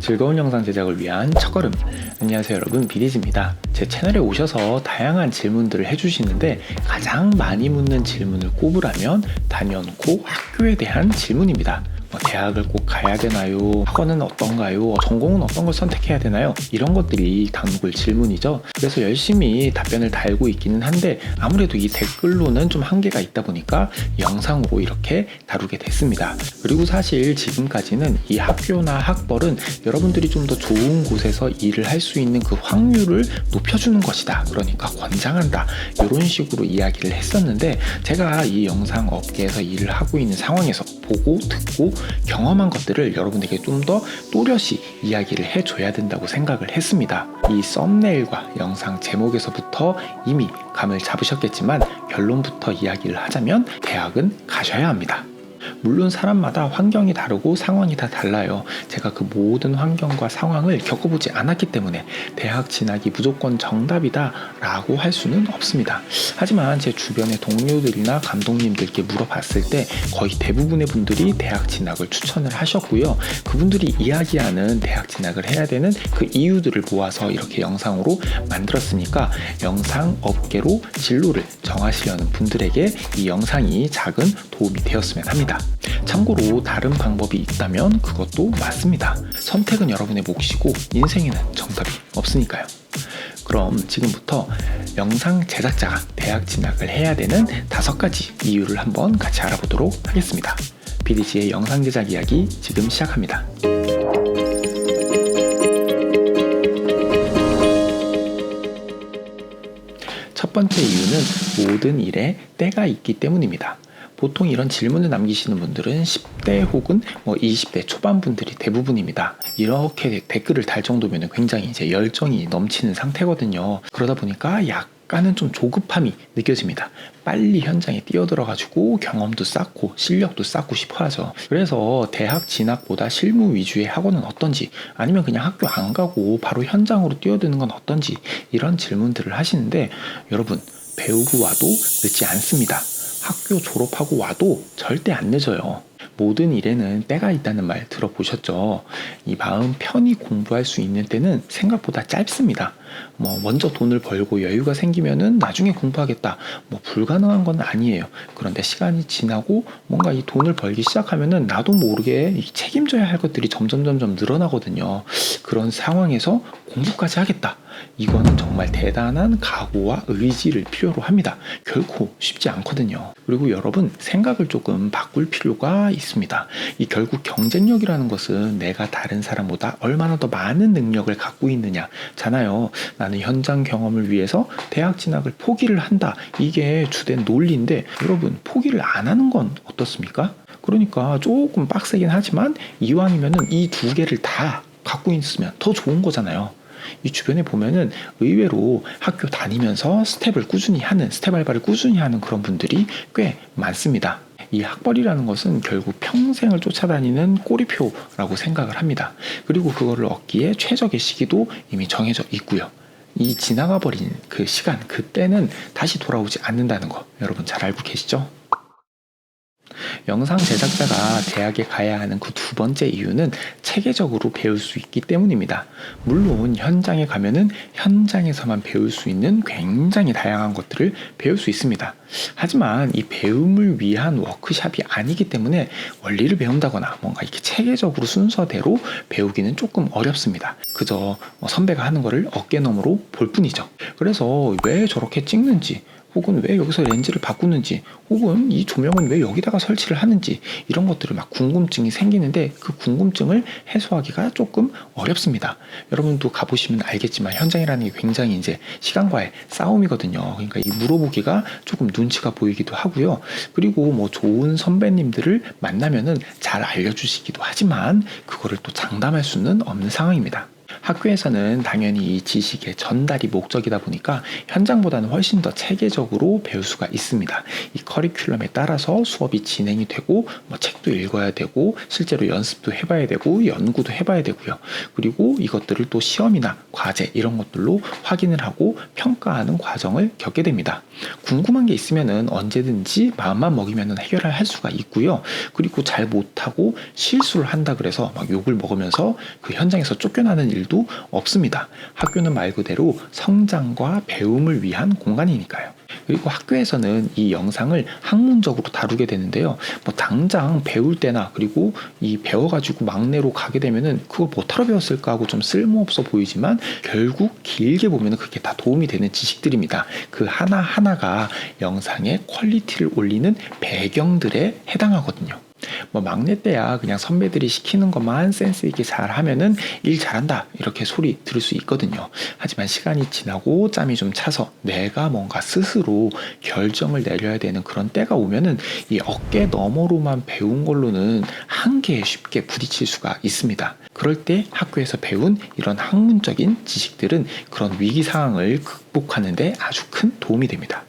즐거운 영상 제작을 위한 첫걸음. 안녕하세요 여러분 비디즈입니다. 제 채널에 오셔서 다양한 질문들을 해주시는데 가장 많이 묻는 질문을 꼽으라면 단연코 학교에 대한 질문입니다. 뭐 대학을 꼭 가야 되나요? 학원은 어떤가요? 전공은 어떤 걸 선택해야 되나요? 이런 것들이 단골 질문이죠. 그래서 열심히 답변을 달고 있기는 한데 아무래도 이 댓글로는 좀 한계가 있다 보니까 영상으로 이렇게 다루게 됐습니다. 그리고 사실 지금까지는 이 학교나 학벌은 여러분들이 좀 더 좋은 곳에서 일을 할 수 있는 그 확률을 높여주는 것이다. 그러니까 권장한다. 이런 식으로 이야기를 했었는데 제가 이 영상 업계에서 일을 하고 있는 상황에서 보고 듣고 경험한 것들을 여러분에게 좀 더 또렷이 이야기를 해줘야 된다고 생각을 했습니다. 이 썸네일과 영상 제목에서부터 이미 감을 잡으셨겠지만 결론부터 이야기를 하자면 대학은 가셔야 합니다. 물론 사람마다 환경이 다르고 상황이 다 달라요. 제가 그 모든 환경과 상황을 겪어보지 않았기 때문에 대학 진학이 무조건 정답이다 라고 할 수는 없습니다. 하지만 제 주변의 동료들이나 감독님들께 물어봤을 때 거의 대부분의 분들이 대학 진학을 추천을 하셨고요. 그분들이 이야기하는 대학 진학을 해야 되는 그 이유들을 모아서 이렇게 영상으로 만들었으니까 영상 업계로 진로를 정하시려는 분들에게 이 영상이 작은 도움이 되었으면 합니다. 참고로 다른 방법이 있다면 그것도 맞습니다. 선택은 여러분의 몫이고 인생에는 정답이 없으니까요. 그럼 지금부터 영상 제작자가 대학 진학을 해야 되는 다섯 가지 이유를 한번 같이 알아보도록 하겠습니다. BDG의 영상 제작 이야기 지금 시작합니다. 첫 번째 이유는 모든 일에 때가 있기 때문입니다. 보통 이런 질문을 남기시는 분들은 10대 혹은 뭐 20대 초반 분들이 대부분입니다. 이렇게 댓글을 달 정도면 굉장히 이제 열정이 넘치는 상태거든요. 그러다 보니까 약간은 좀 조급함이 느껴집니다. 빨리 현장에 뛰어들어가지고 경험도 쌓고 실력도 쌓고 싶어 하죠. 그래서 대학 진학보다 실무 위주의 학원은 어떤지 아니면 그냥 학교 안 가고 바로 현장으로 뛰어드는 건 어떤지 이런 질문들을 하시는데 여러분 배우고 와도 늦지 않습니다. 학교 졸업하고 와도 절대 안 늦어요. 모든 일에는 때가 있다는 말 들어보셨죠? 이 마음 편히 공부할 수 있는 때는 생각보다 짧습니다. 뭐 먼저 돈을 벌고 여유가 생기면은 나중에 공부하겠다. 뭐 불가능한 건 아니에요. 그런데 시간이 지나고 뭔가 이 돈을 벌기 시작하면은 나도 모르게 이 책임져야 할 것들이 점점 점점 늘어나거든요. 그런 상황에서 공부까지 하겠다. 이거는 정말 대단한 각오와 의지를 필요로 합니다. 결코 쉽지 않거든요. 그리고 여러분 생각을 조금 바꿀 필요가 있습니다. 이 결국 경쟁력이라는 것은 내가 다른 사람보다 얼마나 더 많은 능력을 갖고 있느냐잖아요. 나는 현장 경험을 위해서 대학 진학을 포기를 한다. 이게 주된 논리인데 여러분 포기를 안 하는 건 어떻습니까? 그러니까 조금 빡세긴 하지만 이왕이면은 이 두 개를 다 갖고 있으면 더 좋은 거잖아요. 이 주변에 보면은 의외로 학교 다니면서 스텝을 꾸준히 하는 스텝 알바를 꾸준히 하는 그런 분들이 꽤 많습니다. 이 학벌이라는 것은 결국 평생을 쫓아다니는 꼬리표라고 생각을 합니다. 그리고 그거를 얻기에 최적의 시기도 이미 정해져 있고요. 이 지나가 버린 그 시간, 그때는 다시 돌아오지 않는다는 거 여러분 잘 알고 계시죠? 영상 제작자가 대학에 가야 하는 그 두 번째 이유는 체계적으로 배울 수 있기 때문입니다. 물론 현장에 가면은 현장에서만 배울 수 있는 굉장히 다양한 것들을 배울 수 있습니다. 하지만 이 배움을 위한 워크샵이 아니기 때문에 원리를 배운다거나 뭔가 이렇게 체계적으로 순서대로 배우기는 조금 어렵습니다. 그저 뭐 선배가 하는 거를 어깨너머로 볼 뿐이죠. 그래서 왜 저렇게 찍는지 혹은 왜 여기서 렌즈를 바꾸는지 혹은 이 조명은 왜 여기다가 설치를 하는지 이런 것들을 막 궁금증이 생기는데 그 궁금증을 해소하기가 조금 어렵습니다. 여러분도 가보시면 알겠지만 현장이라는 게 굉장히 이제 시간과의 싸움이거든요. 그러니까 이 물어보기가 조금 눈치가 보이기도 하고요. 그리고 뭐 좋은 선배님들을 만나면은 잘 알려주시기도 하지만 그거를 또 장담할 수는 없는 상황입니다. 학교에서는 당연히 이 지식의 전달이 목적이다 보니까 현장보다는 훨씬 더 체계적으로 배울 수가 있습니다. 이 커리큘럼에 따라서 수업이 진행이 되고 뭐 책도 읽어야 되고 실제로 연습도 해봐야 되고 연구도 해봐야 되고요. 그리고 이것들을 또 시험이나 과제 이런 것들로 확인을 하고 평가하는 과정을 겪게 됩니다. 궁금한 게 있으면은 언제든지 마음만 먹이면 해결을 할 수가 있고요. 그리고 잘 못하고 실수를 한다 그래서 막 욕을 먹으면서 그 현장에서 쫓겨나는 일도 없습니다. 학교는 말 그대로 성장과 배움을 위한 공간이니까요. 그리고 학교에서는 이 영상을 학문적으로 다루게 되는데요. 뭐 당장 배울 때나 그리고 이 배워가지고 막내로 가게 되면은 그걸 못하러 배웠을까 하고 좀 쓸모없어 보이지만 결국 길게 보면은 그게 다 도움이 되는 지식들입니다. 그 하나 하나가 영상의 퀄리티를 올리는 배경들에 해당하거든요. 뭐 막내 때야 그냥 선배들이 시키는 것만 센스 있게 잘 하면은 일 잘한다 이렇게 소리 들을 수 있거든요. 하지만 시간이 지나고 짬이 좀 차서 내가 뭔가 스스로 결정을 내려야 되는 그런 때가 오면은 이 어깨 너머로만 배운 걸로는 한계에 쉽게 부딪힐 수가 있습니다. 그럴 때 학교에서 배운 이런 학문적인 지식들은 그런 위기 상황을 극복하는데 아주 큰 도움이 됩니다.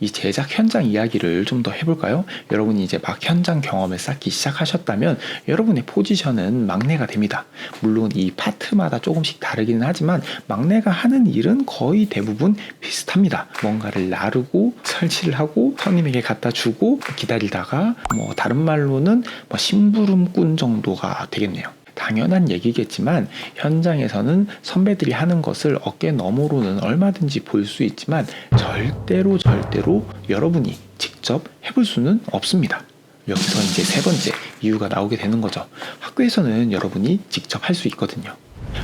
이 제작 현장 이야기를 좀 더 해볼까요? 여러분이 이제 막 현장 경험을 쌓기 시작하셨다면 여러분의 포지션은 막내가 됩니다. 물론 이 파트마다 조금씩 다르기는 하지만 막내가 하는 일은 거의 대부분 비슷합니다. 뭔가를 나르고 설치를 하고 손님에게 갖다 주고 기다리다가 뭐 다른 말로는 뭐 심부름꾼 정도가 되겠네요. 당연한 얘기겠지만 현장에서는 선배들이 하는 것을 어깨 너머로는 얼마든지 볼 수 있지만 절대로 절대로 여러분이 직접 해볼 수는 없습니다. 여기서 이제 세 번째 이유가 나오게 되는 거죠. 학교에서는 여러분이 직접 할 수 있거든요.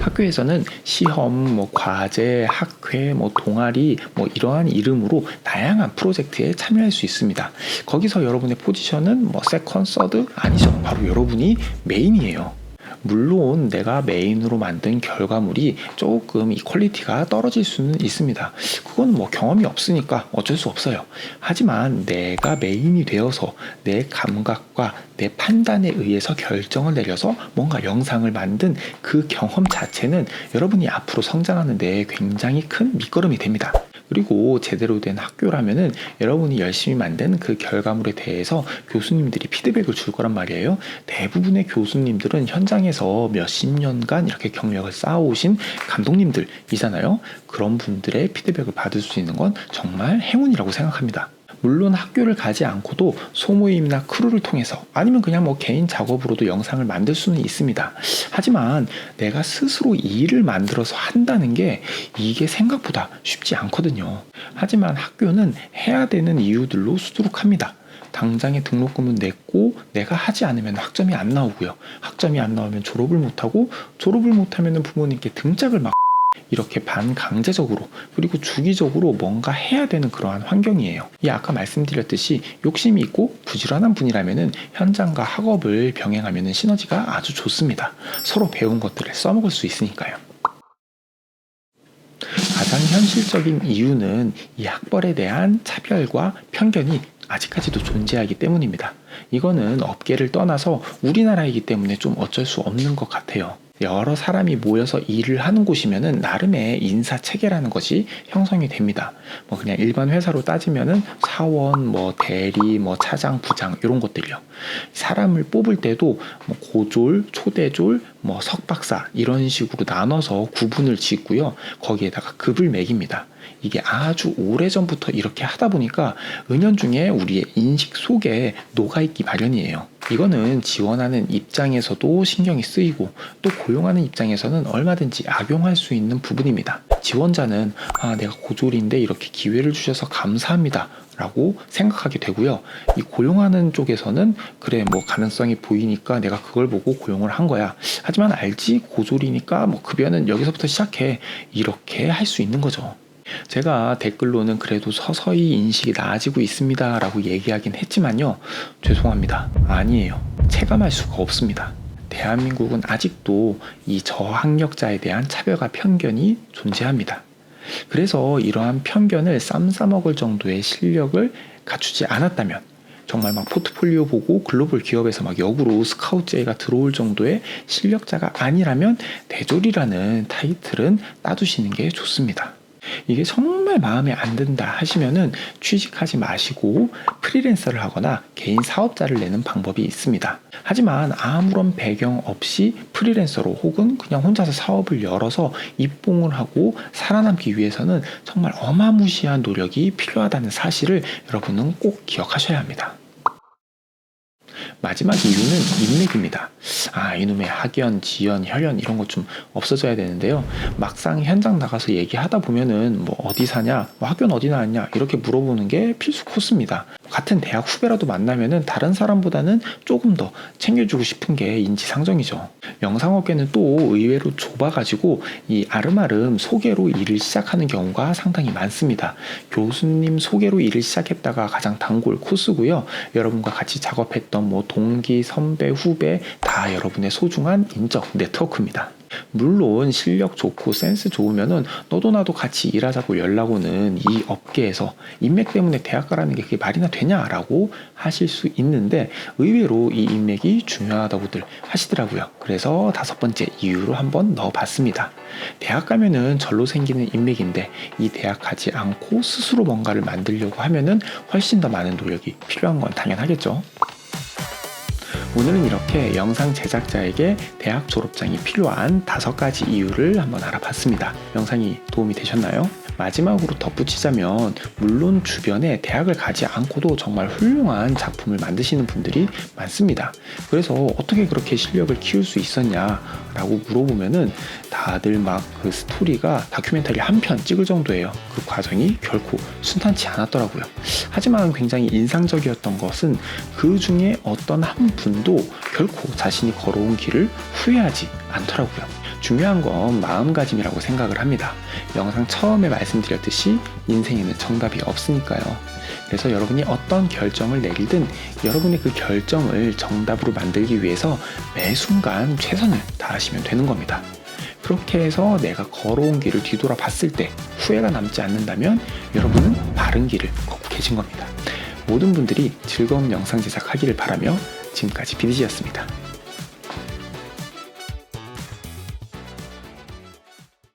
학교에서는 시험, 뭐 과제, 학회, 뭐 동아리, 뭐 이러한 이름으로 다양한 프로젝트에 참여할 수 있습니다. 거기서 여러분의 포지션은 뭐 세컨, 서드 아니죠. 바로 여러분이 메인이에요. 물론 내가 메인으로 만든 결과물이 조금 이 퀄리티가 떨어질 수는 있습니다. 그건 뭐 경험이 없으니까 어쩔 수 없어요. 하지만 내가 메인이 되어서 내 감각과 내 판단에 의해서 결정을 내려서 뭔가 영상을 만든 그 경험 자체는 여러분이 앞으로 성장하는 데 굉장히 큰 밑거름이 됩니다. 그리고 제대로 된 학교라면은 여러분이 열심히 만든 그 결과물에 대해서 교수님들이 피드백을 줄 거란 말이에요. 대부분의 교수님들은 현장에서 몇십 년간 이렇게 경력을 쌓아오신 감독님들이잖아요. 그런 분들의 피드백을 받을 수 있는 건 정말 행운이라고 생각합니다. 물론 학교를 가지 않고도 소모임이나 크루를 통해서 아니면 그냥 뭐 개인 작업으로도 영상을 만들 수는 있습니다. 하지만 내가 스스로 일을 만들어서 한다는 게 이게 생각보다 쉽지 않거든요. 하지만 학교는 해야 되는 이유들로 수두룩합니다. 당장에 등록금은 냈고 내가 하지 않으면 학점이 안 나오고요. 학점이 안 나오면 졸업을 못하고 졸업을 못하면 부모님께 등짝을 막 이렇게 반강제적으로 그리고 주기적으로 뭔가 해야 되는 그러한 환경이에요. 이 아까 말씀드렸듯이 욕심이 있고 부지런한 분이라면 현장과 학업을 병행하면 시너지가 아주 좋습니다. 서로 배운 것들을 써먹을 수 있으니까요. 가장 현실적인 이유는 이 학벌에 대한 차별과 편견이 아직까지도 존재하기 때문입니다. 이거는 업계를 떠나서 우리나라이기 때문에 좀 어쩔 수 없는 것 같아요. 여러 사람이 모여서 일을 하는 곳이면은 나름의 인사 체계라는 것이 형성이 됩니다. 뭐 그냥 일반 회사로 따지면은 사원, 뭐 대리, 뭐 차장, 부장 이런 것들이요. 사람을 뽑을 때도 뭐 고졸, 초대졸, 뭐 석박사 이런 식으로 나눠서 구분을 짓고요. 거기에다가 급을 매깁니다. 이게 아주 오래전부터 이렇게 하다 보니까 은연중에 우리의 인식 속에 녹아있기 마련이에요. 이거는 지원하는 입장에서도 신경이 쓰이고 또 고용하는 입장에서는 얼마든지 악용할 수 있는 부분입니다. 지원자는 아, 내가 고졸인데 이렇게 기회를 주셔서 감사합니다. 라고 생각하게 되고요. 이 고용하는 쪽에서는 그래 뭐 가능성이 보이니까 내가 그걸 보고 고용을 한 거야. 하지만 알지 고졸이니까 뭐 급여는 여기서부터 시작해 이렇게 할 수 있는 거죠. 제가 댓글로는 그래도 서서히 인식이 나아지고 있습니다. 라고 얘기하긴 했지만요. 죄송합니다. 아니에요. 체감할 수가 없습니다. 대한민국은 아직도 이 저학력자에 대한 차별과 편견이 존재합니다. 그래서 이러한 편견을 쌈싸먹을 정도의 실력을 갖추지 않았다면 정말 막 포트폴리오 보고 글로벌 기업에서 막 역으로 스카우트 제의가 들어올 정도의 실력자가 아니라면 대졸이라는 타이틀은 따두시는 게 좋습니다. 이게 정말 마음에 안 든다 하시면은 취직하지 마시고 프리랜서를 하거나 개인 사업자를 내는 방법이 있습니다. 하지만 아무런 배경 없이 프리랜서로 혹은 그냥 혼자서 사업을 열어서 입봉을 하고 살아남기 위해서는 정말 어마무시한 노력이 필요하다는 사실을 여러분은 꼭 기억하셔야 합니다. 마지막 이유는 인맥입니다. 아, 이놈의 학연, 지연, 혈연 이런 것 좀 없어져야 되는데요. 막상 현장 나가서 얘기하다 보면은 뭐 어디 사냐, 뭐 학교는 어디 나왔냐 이렇게 물어보는 게 필수 코스입니다. 같은 대학 후배라도 만나면은 다른 사람보다는 조금 더 챙겨주고 싶은 게 인지상정이죠. 영상업계는 또 의외로 좁아가지고 이 아름아름 소개로 일을 시작하는 경우가 상당히 많습니다. 교수님 소개로 일을 시작했다가 가장 단골 코스고요. 여러분과 같이 작업했던 뭐 동기, 선배, 후배 다 여러분의 소중한 인적 네트워크입니다. 물론 실력 좋고 센스 좋으면은 너도 나도 같이 일하자고 연락 오는 이 업계에서 인맥 때문에 대학 가라는 게 그게 말이나 되냐라고 하실 수 있는데 의외로 이 인맥이 중요하다고들 하시더라고요. 그래서 다섯 번째 이유로 한번 넣어봤습니다. 대학 가면은 절로 생기는 인맥인데 이 대학 가지 않고 스스로 뭔가를 만들려고 하면은 훨씬 더 많은 노력이 필요한 건 당연하겠죠. 오늘은 이렇게 영상 제작자에게 대학 졸업장이 필요한 다섯 가지 이유를 한번 알아봤습니다. 영상이 도움이 되셨나요? 마지막으로 덧붙이자면 물론 주변에 대학을 가지 않고도 정말 훌륭한 작품을 만드시는 분들이 많습니다. 그래서 어떻게 그렇게 실력을 키울 수 있었냐라고 물어보면은 다들 막 그 스토리가 다큐멘터리 한 편 찍을 정도예요. 그 과정이 결코 순탄치 않았더라고요. 하지만 굉장히 인상적이었던 것은 그 중에 어떤 한 분도 결코 자신이 걸어온 길을 후회하지 않더라고요. 중요한 건 마음가짐이라고 생각을 합니다. 영상 처음에 말씀드렸듯이 인생에는 정답이 없으니까요. 그래서 여러분이 어떤 결정을 내리든 여러분의 그 결정을 정답으로 만들기 위해서 매 순간 최선을 다하시면 되는 겁니다. 그렇게 해서 내가 걸어온 길을 뒤돌아 봤을 때 후회가 남지 않는다면 여러분은 바른 길을 걷고 계신 겁니다. 모든 분들이 즐거운 영상 제작하기를 바라며 지금까지 비디지였습니다.